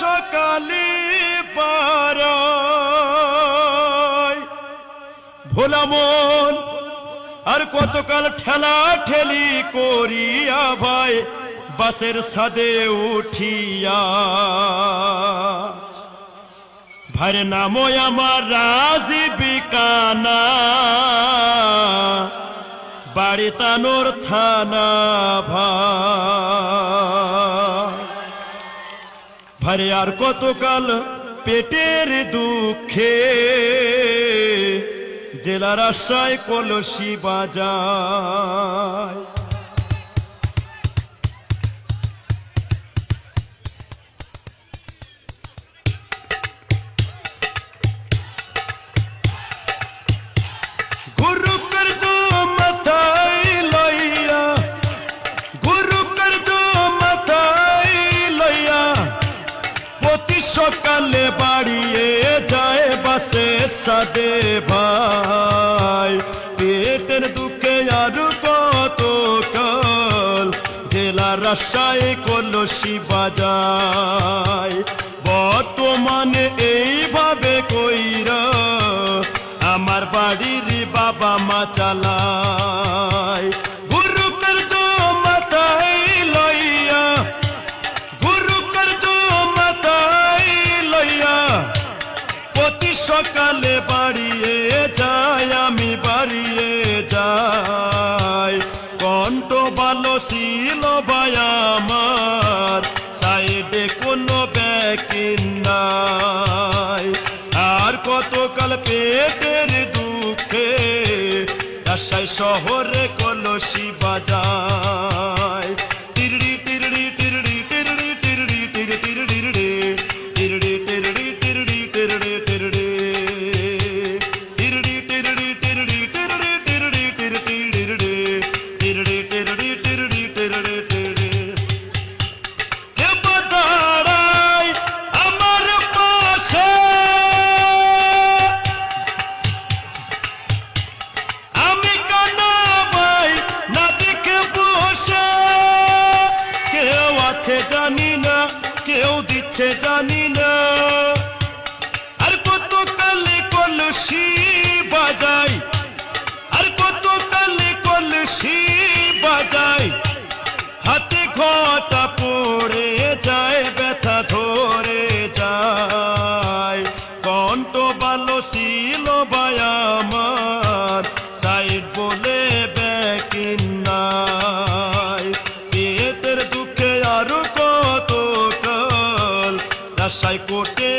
সকালে ভোলামন আর কতকাল ঠেলা ঠেলি করিয়া ভাই, বাসের সাদে উঠিয়া। ভাইর নামো আমার রাজি বিকানা বাড়ি তানোর থানা ভাই। ভারে আর কতকাল পেটের দুঃখে। জেলার আশায় কলসি বাজায়। সাদে ভাই, পেটের দুঃখে আর কত কাল? জেলা রাশায় কলসি শিবাজাই বর্তমানে এইভাবে কইরা আমার বাড়ির বাবা মা চালা কাল পেটের দুঃখে আশায় শহরে কলসি বাজার। গেছে জানি না আর কত কালে কলসি বাজাই? আর কত কালে কলসি বাজাই? হাতে ঘটা পড়ে দশায় কোটে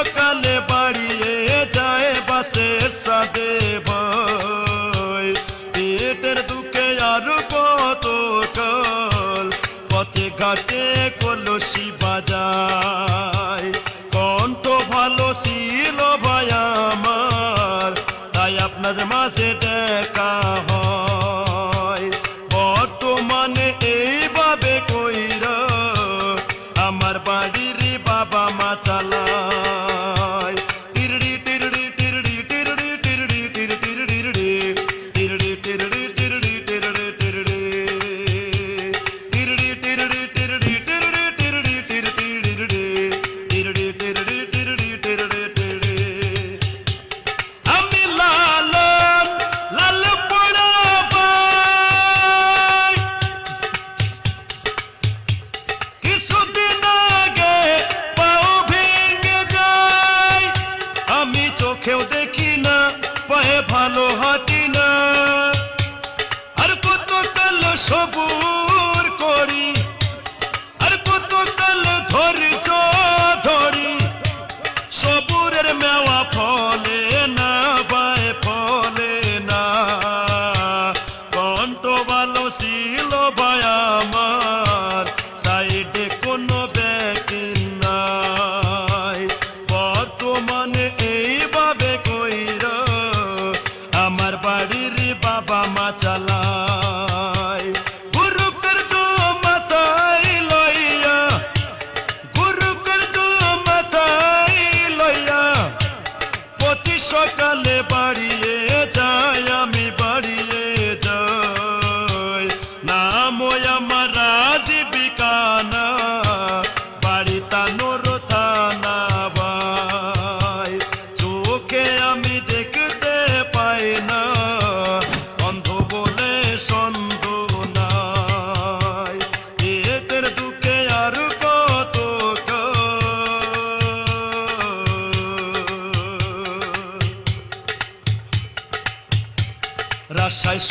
সকালে বাবা মা চালায়। গুরু কার্য মাথায় লইয়া গুরু কার্য মাথায় লইয়া প্রতি সকালে বাড়ি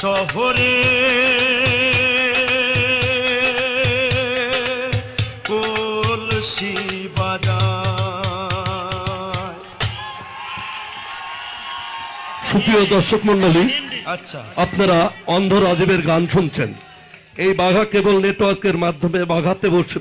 শহরে। কলসি সুপ্রিয় দর্শক মন্ডলী আচ্ছা। আপনারা অন্ধ রাজীবের গান শুনছেন। এই বাঘা কেবল নেটওয়ার্কের মাধ্যমে বাঘাতে বসে